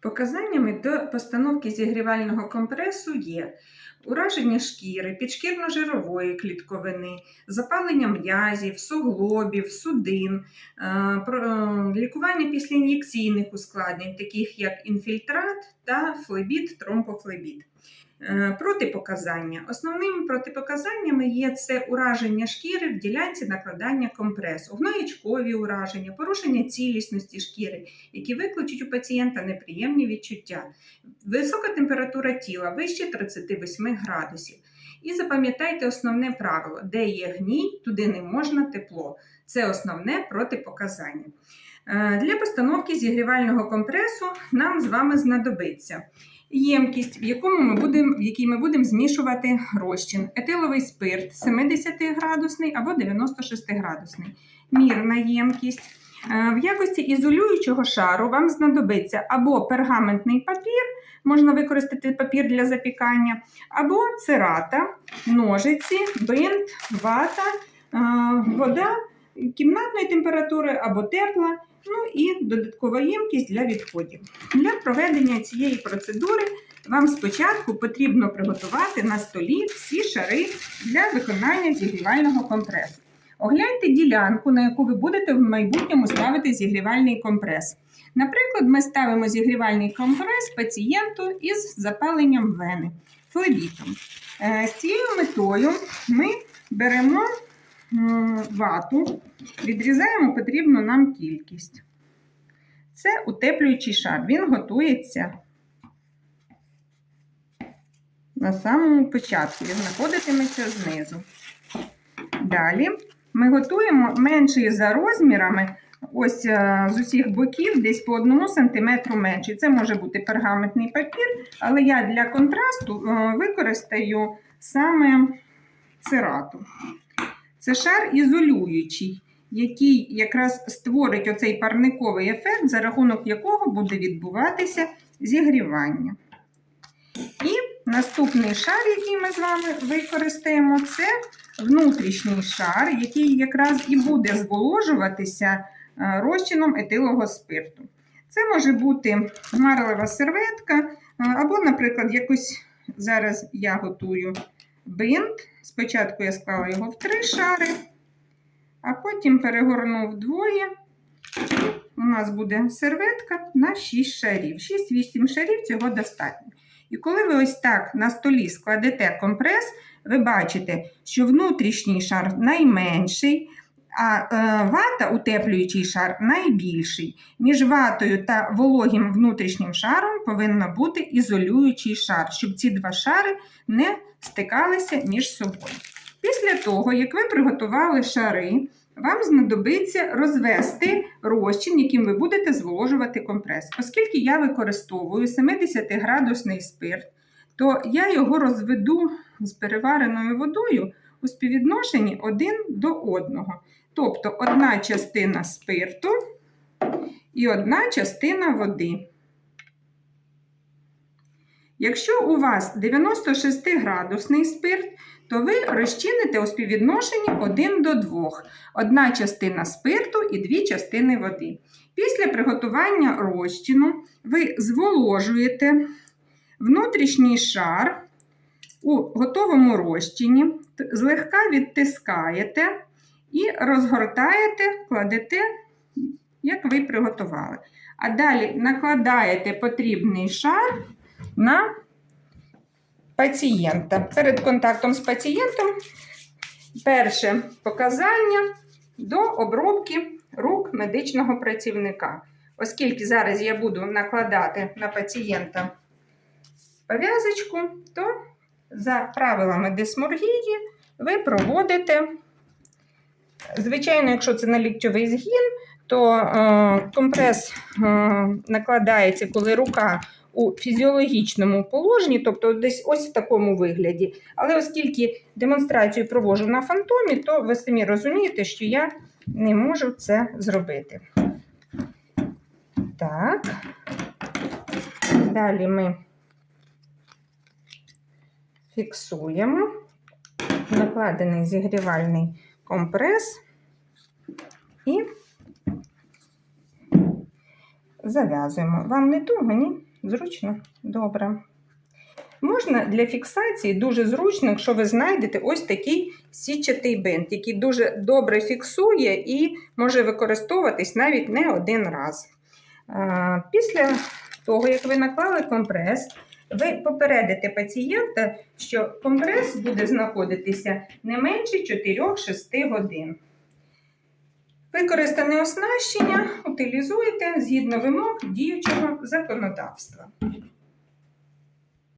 Показаннями до постановки зігрівального компресу є ураження шкіри, підшкірно-жирової клітковини, запалення м'язів, суглобів, судин, е, е, лікування після ін'єкційних ускладнень, таких як інфільтрат та флебіт, тромбофлебіт. Е, Протипоказання. Основними протипоказаннями є це ураження шкіри в ділянці накладання компресу, гноєчкові ураження, порушення цілісності шкіри, які викличуть у пацієнта неприємні відчуття, висока температура тіла вище 38 градусів. І запам'ятайте основне правило: де є гній, туди не можна тепло. Це основне протипоказання. Е, Для постановки зігрівального компресу нам з вами знадобиться ємкість, в, якому ми будем, в якій ми будемо змішувати розчин, етиловий спирт 70-градусний або 96-градусний, мірна ємкість. Е, В якості ізолюючого шару вам знадобиться або пергаментний папір, можна використати папір для запікання, або церата, ножиці, бинт, вата, е, вода кімнатної температури або тепла, ну і додаткова ємкість для відходів. Для проведення цієї процедури вам спочатку потрібно приготувати на столі всі шари для виконання зігрівального компресу. Огляньте ділянку, на яку ви будете в майбутньому ставити зігрівальний компрес. Наприклад, ми ставимо зігрівальний компрес пацієнту із запаленням вени, флебітом. Е, З цією метою ми беремо вату, відрізаємо потрібну нам кількість. Це утеплюючий шар. Він готується на самому початку. Він знаходитиметься знизу. Далі ми готуємо менший за розмірами, ось е, з усіх боків, десь по 1 см менший. Це може бути пергаментний папір, але я для контрасту е, використаю саме церату. Це шар ізолюючий, який якраз створить оцей парниковий ефект, за рахунок якого буде відбуватися зігрівання. І наступний шар, який ми з вами використаємо, це внутрішній шар, який якраз і буде зволожуватися е, розчином етилового спирту. Це може бути марлева серветка, е, або, наприклад, якось зараз я готую бинт. Спочатку я склала його в три шари, а потім перегорнув вдвоє. У нас буде серветка на 6 шарів. 6-8 шарів цього достатньо. І коли ви ось так на столі складете компрес, ви бачите, що внутрішній шар найменший, а е, вата, утеплюючий шар, найбільший. Між ватою та вологим внутрішнім шаром повинен бути ізолюючий шар, щоб ці два шари не стикалися між собою. Після того, як ви приготували шари, вам знадобиться розвести розчин, яким ви будете зволожувати компрес. Оскільки я використовую 70-градусний спирт, то я його розведу з перевареною водою у співвідношенні один до одного. Тобто одна частина спирту і одна частина води. Якщо у вас 96-градусний спирт, то ви розчините у співвідношенні 1 до 2. Одна частина спирту і дві частини води. Після приготування розчину ви зволожуєте внутрішній шар у готовому розчині, злегка відтискаєте і розгортаєте, кладете, як ви приготували. А далі накладаєте потрібний шар на пацієнта. Перед контактом з пацієнтом перше показання до обробки рук медичного працівника. Оскільки зараз я буду накладати на пацієнта пов'язочку, то за правилами дисморгії ви проводите. Звичайно, якщо це на ліктьовий згін, то е, компрес е, накладається, коли рука у фізіологічному положенні, тобто десь ось в такому вигляді. Але оскільки демонстрацію проводжу на фантомі, то ви самі розумієте, що я не можу це зробити. Так. Далі ми фіксуємо накладений зігрівальний компрес і зав'язуємо. Вам не туго, ні? Зручно? Добре. Можна для фіксації дуже зручно, якщо ви знайдете ось такий сітчатий бинт, який дуже добре фіксує і може використовуватись навіть не один раз. Після того, як ви наклали компрес, ви попередите пацієнта, що компрес буде знаходитися не менше 4-6 годин. Використане оснащення утилізуєте згідно вимог діючого законодавства.